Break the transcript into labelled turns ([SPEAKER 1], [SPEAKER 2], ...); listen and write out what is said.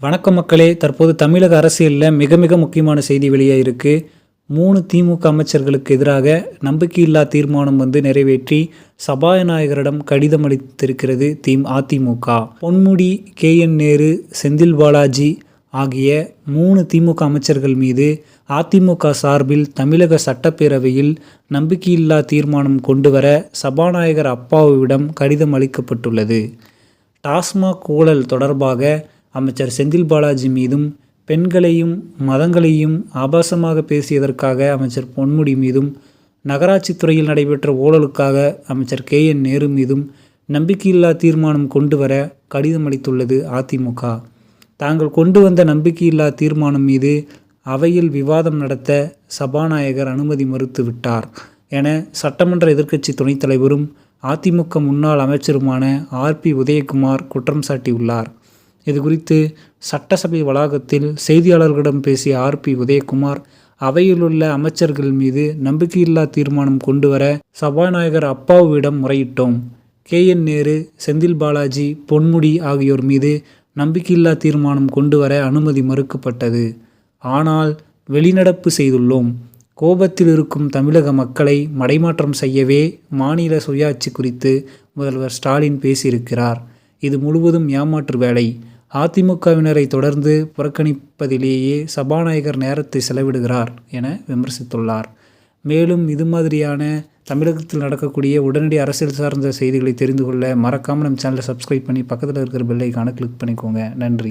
[SPEAKER 1] வணக்கம் மக்களே. தற்போது தமிழக அரசியலில் மிக மிக முக்கியமான செய்தி வெளியே இருக்கு. மூணு திமுக அமைச்சர்களுக்கு எதிராக நம்பிக்கையில்லா தீர்மானம் வந்து நிறைவேற்றி சபாநாயகரிடம் கடிதம் அளித்திருக்கிறது தீம் அதிமுக. பொன்முடி கே. என். நேரு செந்தில் பாலாஜி ஆகிய மூணு திமுக அமைச்சர்கள் மீது அதிமுக சார்பில் தமிழக சட்டப்பேரவையில் நம்பிக்கையில்லா தீர்மானம் கொண்டுவர சபாநாயகர் அப்பாவுவிடம் கடிதம் அளிக்கப்பட்டுள்ளது. டாஸ்மாக் ஊழல் தொடர்பாக அமைச்சர் செந்தில் பாலாஜி மீதும் பெண்களையும் மதங்களையும் ஆபாசமாக பேசியதற்காக அமைச்சர் பொன்முடி மீதும் நகராட்சி துறையில் நடைபெற்ற ஊழலுக்காக அமைச்சர் கே என் நேரு மீதும் நம்பிக்கையில்லா தீர்மானம் கொண்டு வர கடிதம் அளித்துள்ளது அதிமுக. தாங்கள் கொண்டு வந்த நம்பிக்கையில்லா தீர்மானம் மீது அவையில் விவாதம் நடத்த சபாநாயகர் அனுமதி மறுத்துவிட்டார் என சட்டமன்ற எதிர்க்கட்சி துணைத் தலைவரும் அதிமுக முன்னாள் அமைச்சருமான ஆர்பி உதயகுமார் குற்றம் சாட்டியுள்ளார். இது குறித்து சட்டசபை வளாகத்தில் செய்தியாளர்களிடம் பேசிய ஆர்பி உதயகுமார் அவையிலுள்ள அமைச்சர்கள் மீது நம்பிக்கையில்லா தீர்மானம் கொண்டு வர சபாநாயகர் அப்பாவுவிடம் முறையிட்டோம். கே. என். நேரு செந்தில் பாலாஜி பொன்முடி ஆகியோர் மீது நம்பிக்கையில்லா தீர்மானம் கொண்டு வர அனுமதி மறுக்கப்பட்டது. ஆனால் வெளிநடப்பு செய்துள்ளோம். கோபத்தில் இருக்கும் தமிழக மக்களை மடைமாற்றம் செய்யவே மாநில சுயாட்சி குறித்து முதல்வர் ஸ்டாலின் பேசியிருக்கிறார். இது முழுவதும் ஏமாற்று வேலை. அதிமுகவினரை தொடர்ந்து புறக்கணிப்பதிலேயே சபாநாயகர் நேரத்தை செலவிடுகிறார் என விமர்சித்துள்ளார். மேலும் இது மாதிரியான தமிழகத்தில் நடக்கக்கூடிய உடனடி அரசியல் சார்ந்த செய்திகளை தெரிந்து கொள்ள மறக்காமல் நம்ம சேனலை சப்ஸ்கிரைப் பண்ணி பக்கத்தில் இருக்கிற பெல்லைக்கான கிளிக் பண்ணிக்கோங்க. நன்றி.